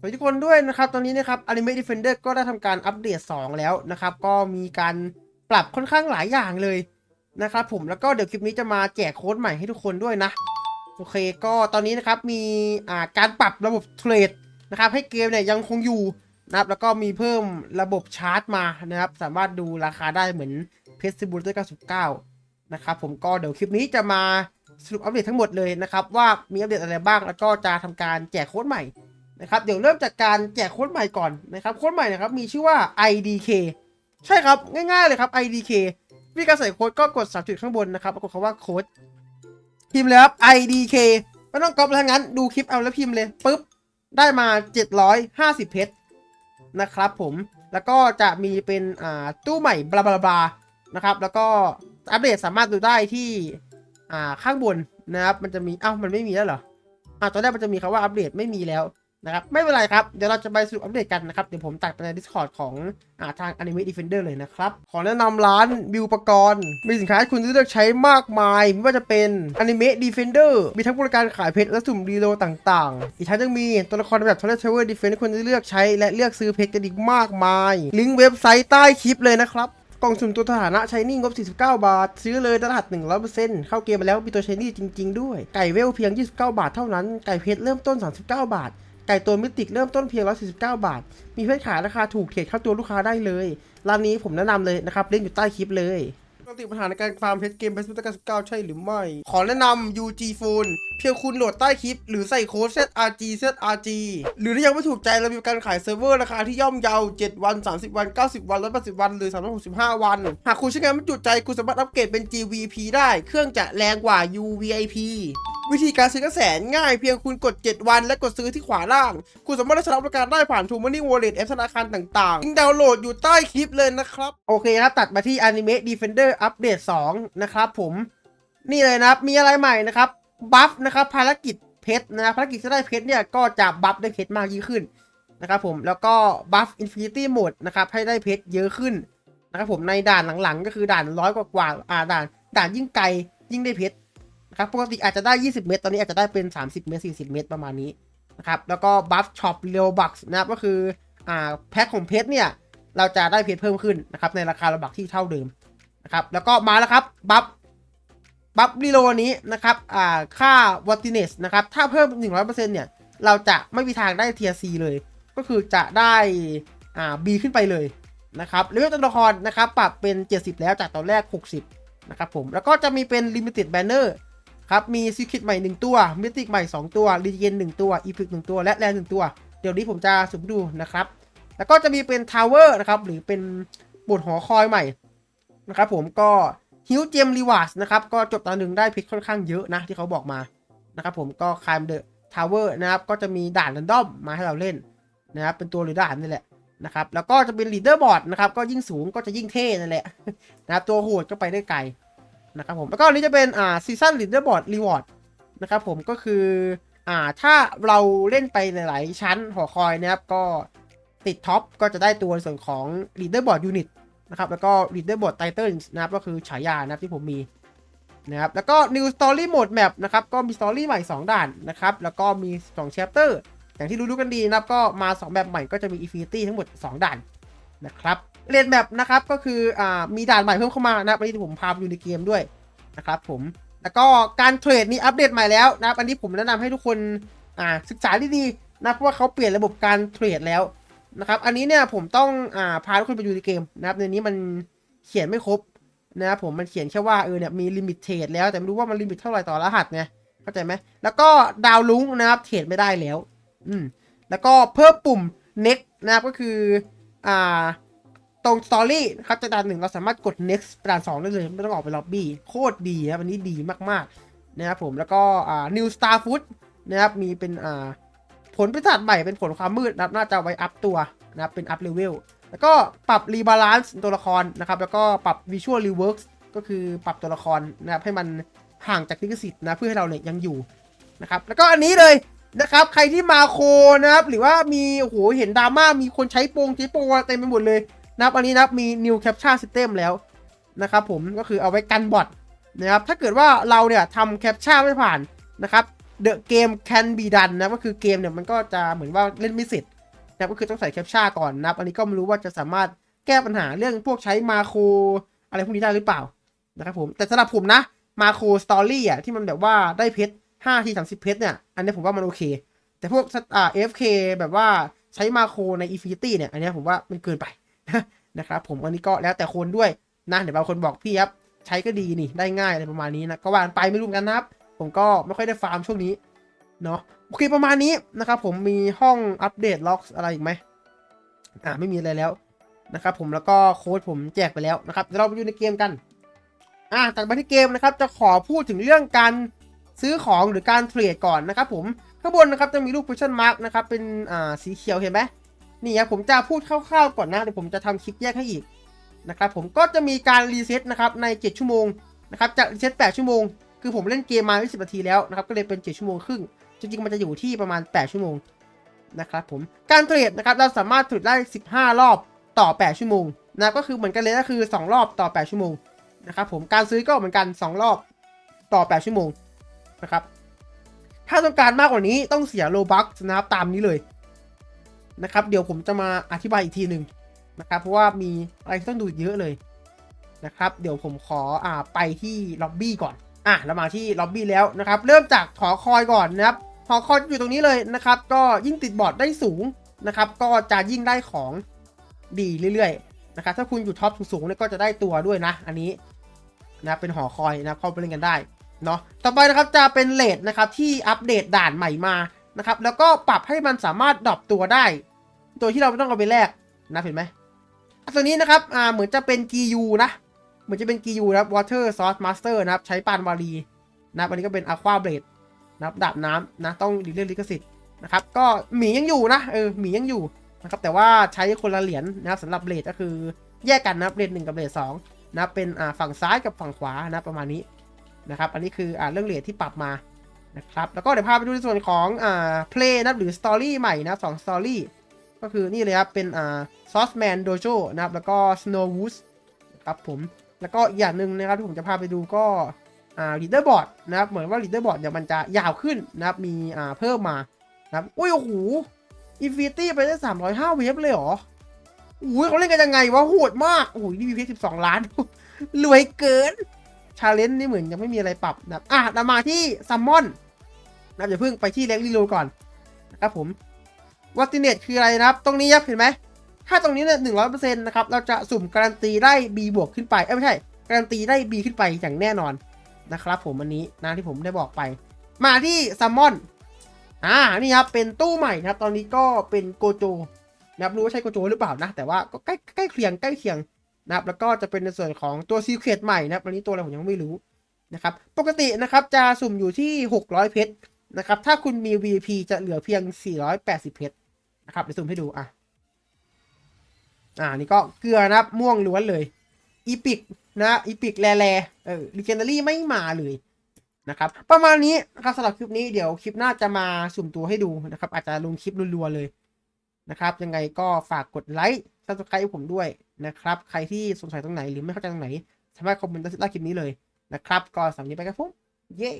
สวัสดีทุกคนด้วยนะครับ ตอนนี้นะครับ Anime Defender ก็ได้ทำการอัปเดต 2 แล้วนะครับ ก็มีการปรับค่อนข้างหลายอย่างเลยนะครับผมแล้วก็เดี๋ยวคลิปนี้จะมาแจกโค้ดใหม่ให้ทุกคนด้วยนะ โอเคก็ตอนนี้นะครับมีอ่าการปรับระบบเทรดนะครับให้เกมเนี่ยยังคงอยู่นะครับแล้วก็มีเพิ่มระบบชาร์จมานะครับ สามารถดูราคาได้เหมือนเพชรซิบูลเตอร์99 นะครับผมก็เดี๋ยวคลิปนี้จะมาสรุปอัปเดตทั้งหมดเลยนะครับว่ามีอัปเดตอะไรบ้างแล้วก็จะทำการแจกโค้ดใหม่ นะครับเดี๋ยวเริ่มจากการแจกโค้ดใหม่ก่อนนะครับโค้ดใหม่นะครับมีชื่อว่า IDK ใช่ครับง่ายๆเลยครับ IDK วิธีการใส่โค้ดก็กดสามจุดข้างบนนะครับแล้วกดคำว่าโค้ดพิมพ์เลยครับ IDK ไม่ต้องก๊อปแล้วงั้นดูคลิปเอาแล้วพิมพ์เลยปุ๊บได้มา 750 เพชรนะครับผมแล้วก็จะมีเป็นอ่าตู้ใหม่บลาบลาบลานะครับแล้วก็อัปเดตสามารถดูได้ที่อ่าข้างบนนะครับมันจะมีเอ้ามันไม่มีแล้วเหรออ่าตอนแรกมันจะมีคำว่าอัปเดตไม่มีแล้ว นะครับไม่เป็นไรครับ เดี๋ยวเราจะไปสรุปอัปเดตกันนะครับ เดี๋ยวผมตัดไปใน Discord ของอาทาง Anime Defender เลยนะครับ ขอแนะนำร้านบิวปกรณ์ มีสินค้าให้คุณเลือกใช้มากมาย ไม่ว่าจะเป็น Anime Defender มีทั้งบริการขายเพชรและสุ่มรีโลต่างๆ อีกทั้งยังมีตัวละครแบบ Toilet Tower Defense ให้คุณเลือกใช้และเลือกซื้อเพชรกันอีกมากมาย ลิงก์เว็บไซต์ใต้คลิปเลยนะครับกล่องสุ่มตัวฐานะใช้นี่งบ 49 บาท ซื้อเลยรหัส 100%เข้าเกมมาแล้วมีตัวใช้นี่จริง ๆ ด้วย ไก่เวลเพียง 29 บาทเท่านั้น ไก่เพชรเริ่มต้น 39 บาท ไก่ตัวมิติกเริ่มต้นเพียง 149 บาท มีเพชรขายราคาถูกเทรดเข้าตัวลูกค้าได้เลย ร้านนี้ผมแนะนำเลยนะครับเลิงก์อยู่ใต้คลิปเลยปกติปัญหาในการฟาร์มเพชรเกมเพชรพุทธการ19 ใช่หรือไม่ ขอแนะนำ UG Phone เพียงคุณโหลดใต้คลิป หรือใส่โค้ด ZRG ZRG หรือถ้ายังไม่ถูกใจเรามีการขายเซิร์ฟเวอร์ราคาที่ย่อมเยา 7 วัน 30 วัน 90 วัน 180 วัน หรือ 365 วัน หากคุณใช้งานไม่จุใจ คุณสามารถอัปเกรดเป็น GVP ได้ เครื่องจะแรงกว่า UVIP วิธีการซื้อก็แสนง่ายเพียงคุณกด 7 วันและกดซื้อที่ขวาล่าง คุณสามารถได้รับบริการได้ผ่าน True Money Wallet แอปธนาคารต่างๆลิงดาวน์โหลดอยู่ใต้คลิปเลยนะครับ โอเคครับ ตัดมาที่ Anime Defender Update 2 นะครับผม นี่เลยนะครับ มีอะไรใหม่นะครับบัฟนะครับภารกิจเพชรนะครับภารกิจที่ได้เพชรเนี่ยก็จะบัฟได้เพชรมากยิ่งขึ้นนะครับผมแล้วก็บัฟ Infinity Mode นะครับให้ได้เพชรเยอะขึ้นนะครับผมในด่านหลังๆ ก็คือด่านร้อยกว่าๆอ่าด่าน ด่านยิ่งไกลยิ่งได้เพชร นะครับปกติอาจจะได้ 20 เมตร ตอนนี้อาจจะได้เป็น 30 เมตร 40 เมตรประมาณนี้นะครับแล้วก็บัฟช็อปเรียวบัคนะครับก็คืออ่าแพ็คของเพชรเนี่ยเราจะได้เพชรเพิ่มขึ้นนะครับในราคาระบักที่เท่าเดิมนะครับแล้วก็มาแล้วครับบัฟบัฟรีโลนี้นะครับอ่าค่าวอติเนสนะครับถ้าเพิ่ม 100%เนี่ยเราจะไม่มีทางได้เทียซีเลย ก็คือจะได้อ่า B ขึ้นไปเลยนะครับเลเวลตัวละครนะครับปรับเป็น 70 แล้วจากตอนแรก 60นะครับผมแล้วก็จะมีเป็น Limited Banner ครับ มีซีคิดใหม่ 1 ตัวมิติกใหม่ 2 ตัวรีเจน1 ตัวอีพิก1ตัว และแลน1ตัว เดี๋ยวนี้ผมจะสุ่มดูนะครับ แล้วก็จะมีเป็นทาวเวอร์นะครับ หรือเป็นบทหอคอยใหม่นะครับผมก็ฮิวเจมรีวาร์สนะครับ ก็จบตอนหนึ่งได้พิกค่อนข้างเยอะนะ ที่เขาบอกมานะครับผมก็คายเดอะทาวเวอร์นะครับ ก็จะมีด่านรันดอมมาให้เราเล่นนะครับ เป็นตัวหรือด่านนี่แหละนะครับ แล้วก็จะเป็นลีดเดอร์บอร์ดนะครับ ก็ยิ่งสูงก็จะยิ่งเท่นั่นแหละนะครับตัวโหดก็ไปได้ไกล นะครับผมแล้วก็อันนี้จะเป็นอ่าซีซันลีดเดอร์บอร์ดรีวอร์ดนะครับผมก็คืออ่าถ้าเราเล่นไปหลายๆชั้นหอคอยนะครับก็ติดท็อปก็จะได้ตัวส่วนของลีดเดอร์บอร์ดยูนิตนะครับแล้วก็ลีดเดอร์บอร์ดไทเทลนะครับก็คือฉายานะครับที่ผมมีนะครับแล้วก็ New Story Mode Map นะครับก็มีสตอรี่ใหม่ 2 ด่านนะครับแล้วก็มี 2 Chapter อย่างที่รู้ๆกันดีนะครับก็มา 2 แบบใหม่ก็จะมี Infinity ทั้งหมด 2 ด่านนะครับ เรียนแบบนะครับก็คืออ่ามีด่านใหม่เพิ่มเข้ามานะครับอันนี้ผมพาไปอยู่ในเกมด้วยนะครับผมแล้วก็การเทรดนี้อัปเดตใหม่แล้วนะครับอันนี้ผมแนะนำให้ทุกคนอ่าศึกษาดีๆนะเพราะว่าเขาเปลี่ยนระบบการเทรดแล้วนะครับอันนี้เนี่ยผมต้องอ่าพาทุกคนไปอยู่ในเกมนะครับในนี้มันเขียนไม่ครบนะครับผมมันเขียนแค่ว่าเออเนี่ยมีลิมิตเทรดแล้วแต่ไม่รู้ว่ามันลิมิตเท่าไหร่ต่อรหัสไงเข้าใจไหมแล้วก็ดาวลุงนะครับเทรดไม่ได้แล้ว อืมแล้วก็เพิ่มปุ่ม next นะครับก็คืออ่า รงสตอรี่ครับจากด่านหนึ่งเราสามารถกด next ด่านสองได้เลย ไม่ต้องออกไปล็อบบี้โคตรดีครับอันนี้ดีมากๆนะครับผมแล้วก็อ่า new star food นะครับมีเป็นอ่าผลพิศาจใหม่เป็นผลความมืดนะครับน่าจะไว้อัพตัวนะครับเป็นอัพเลเวลแล้วก็ปรับรีบาลานซ์ตัวละครนะครับแล้วก็ปรับ visual reworks ก็คือปรับตัวละครนะครับให้มันห่างจากลิขสิทธิ์นะเพื่อให้เราเนี่ยยังอยู่นะครับแล้วก็อันนี้เลยนะครับใครที่มาโคนะครับหรือว่ามีโอ้โหเห็นดราม่ามีคนใช้โปรงใช้โปรเต็มไปหมดเลย นะครับอันนี้นะครับมี new capture system แล้วนะครับผมก็คือเอาไว้กันบอทนะครับถ้าเกิดว่าเราเนี่ยทำ capture ไม่ผ่านนะครับ the game can be done นะก็คือเกมเนี่ยมันก็จะเหมือนว่าเล่นไม่เสร็จนะก็คือต้องใส่แคปชั่นก่อนนับอันนี้ก็ไม่รู้ว่าจะสามารถแก้ปัญหาเรื่องพวกใช้มาโครอะไรพวกนี้ได้หรือเปล่านะครับผมแต่สำหรับผมนะมาโครสตอรี่อะที่มันแบบว่าได้เพชร5ที30 เพชรเนี่ย อันนี้ผมว่ามันโอเค แต่พวกอ่า FK แบบว่าใช้มาโครใน Infinity เนี่ยอันนี้ผมว่ามันเกินไป นะครับผมอันนี้ก็แล้วแต่คนด้วยนะเดี๋ยวบางคนบอกพี่ครับใช้ก็ดีนี่ได้ง่ายอะไรประมาณนี้นะก็วันไปไม่รู้เหมือนกันนะครับ ผมก็ไม่ค่อยได้ฟาร์มช่วงนี้เนาะโอเคประมาณนี้นะครับผมมีห้องอัปเดตล็อกอะไรอีกไหมอ่าไม่มีอะไรแล้วนะครับผมแล้วก็โค้ดผมแจกไปแล้วนะครับเดี๋ยวเราไปดูในเกมกันอ่าจากมาที่เกมนะครับจะขอพูดถึงเรื่องการซื้อของหรือการเทรดก่อนนะครับผมข้างบนนะครับจะมีรูป question mark นะครับเป็นอ่าสีเขียวเห็นไหม นี่ครับผมจะพูดคร่าวๆก่อนนะเดี๋ยวผมจะทำคลิปแยกให้อีกนะครับผมก็จะมีการรีเซ็ตนะครับใน 7 ชั่วโมงนะครับจะรีเซ็ต8ชั่วโมง คือผมเล่นเกมมา 20 นาทีแล้วนะครับก็เลยเป็น 7 ชั่วโมงครึ่งจริงๆมันจะอยู่ที่ประมาณ 8 ชั่วโมงนะครับผมการเทรดนะครับเราสามารถเทรดได้ 15 รอบต่อ 8 ชั่วโมงนะก็คือเหมือนกันเลยก็คือ 2 รอบต่อ 8 ชั่วโมงนะครับผมการซื้อก็เหมือนกัน 2 รอบต่อ 8 ชั่วโมงนะครับถ้าต้องการมากกว่านี้ต้องเสียโลบัคนะครับตามนี้เลย นะครับ เดี๋ยวผมจะมาอธิบายอีกทีหนึ่งนะครับ เพราะว่ามีอะไรต้องดูเยอะเลยนะครับ เดี๋ยวผมขออ่าไปที่ล็อบบี้ก่อน อะเรามาที่ล็อบบี้แล้วนะครับ เริ่มจากหอคอยก่อนนะครับหอคอยอยู่ตรงนี้เลยนะครับ ก็ยิ่งติดบอร์ดได้สูงนะครับ ก็จะยิ่งได้ของดีเรื่อยๆนะครับ ถ้าคุณอยู่ท็อปสูงๆเนี่ยก็จะได้ตัวด้วยนะ อันนี้นะเป็นหอคอยนะครับเข้าไปเล่นกันได้เนาะ ต่อไปนะครับจะเป็นเลทนะครับที่อัปเดตด่านใหม่มานะครับ แล้วก็ปรับให้มันสามารถดรอปตัวได้ โดยที่เราไม่ต้องเอาไปแลกนะเห็นไหมอะตัวนี้นะครับอ่าเหมือนจะเป็น GU นะเหมือนจะเป็นกียูนะครับ Water Source Master นะครับ ใช้ปานวารีนะครับอันนี้ก็เป็น Aqua Blade นะครับดาบน้ำนะต้องดีเรื่องลิขสิทธิ์นะครับ ก็หมียังอยู่นะเออหมียังอยู่นะครับแต่ว่าใช้คนละเหรียญนะครับสำหรับเบลดก็คือแยกกันนะเบลดหนึ่งกับเบลดสองนะเป็นอ่าฝั่งซ้ายกับฝั่งขวานะประมาณนี้นะครับอันนี้คืออ่าเรื่องเหรียญที่ปรับมานะครับแล้วก็เดี๋ยวพาไปดูในส่วนของอ่า play นะหรือ story ใหม่นะสอง story ก็คือนี่เลยครับ เป็นอ่า Sauceman Dojo นะครับ แล้วก็ Snowwoods นะครับผมแล้วก็อีกอย่างหนึ่งนะครับที่ผมจะพาไปดูก็อ่าลีดเดอร์บอร์ดนะครับเหมือนว่าลีดเดอร์บอร์ดเนี่ยมันจะยาวขึ้นนะครับมีอ่าเพิ่มมานะครับอุ้ยโอ้โหอินฟินิตี้ไปได้สามร้อยห้าเวฟเลยเหรออุ้ยเขาเล่นกันยังไงวะโหดมากโอ้ยนี่มีเพชรสิบสองล้านรวยเกินชาเลนจ์นี่เหมือนยังไม่มีอะไรปรับนะครับอะเรามาที่ซัมมอนนะครับอย่าเพิ่งไปที่เล็กรีโลก่อนนะครับผม วัตติเนตคืออะไรนะครับ ตรงนี้ครับเห็นไหม ถ้าตรงนี้เนี่ยหนึ่งร้อยเปอร์เซ็นต์นะครับ เราจะสุ่มการันตีได้ B บวกขึ้นไป เอ้ยไม่ใช่ การันตีได้ B ขึ้นไปอย่างแน่นอนนะครับผมอันนี้นะที่ผมได้บอกไป มาที่ซัมมอน อ่า นี่ครับ เป็นตู้ใหม่นะครับ ตอนนี้ก็เป็นโกโจนะครับ รู้ว่าใช่โกโจหรือเปล่านะ แต่ว่าก็ใกล้ใกล้เคียงใกล้เคียงนะครับ แล้วก็จะเป็นในส่วนของตัวซีเครตใหม่นะครับอันนี้ตัวอะไรผมยังไม่รู้นะครับ ปกตินะครับจะสุ่มอยู่ที่ 600 เพชร นะครับ ถ้าคุณมี VP จะเหลือเพียง 480 เพชรนะครับเดี๋ยวสุ่มให้ดูอะ อ่า นี่ก็เกลือนะครับม่วงล้วนเลย อีพิกนะอีพิกแลแลเออลิเกนดารี่ไม่มาเลยนะครับ ประมาณนี้นะครับสำหรับคลิปนี้เดี๋ยวคลิปหน้าจะมาสุ่มตัวให้ดูนะครับ อาจจะลงคลิปรัวๆเลยนะครับ ยังไงก็ฝากกดไลค์ซับสไครต์ผมด้วยนะครับ ใครที่สงสัยตรงไหนหรือไม่เข้าใจตรงไหน สามารถคอมเมนต์ใต้คลิปนี้เลยนะครับ ก็สำหรับนี้ไปครับผม เย้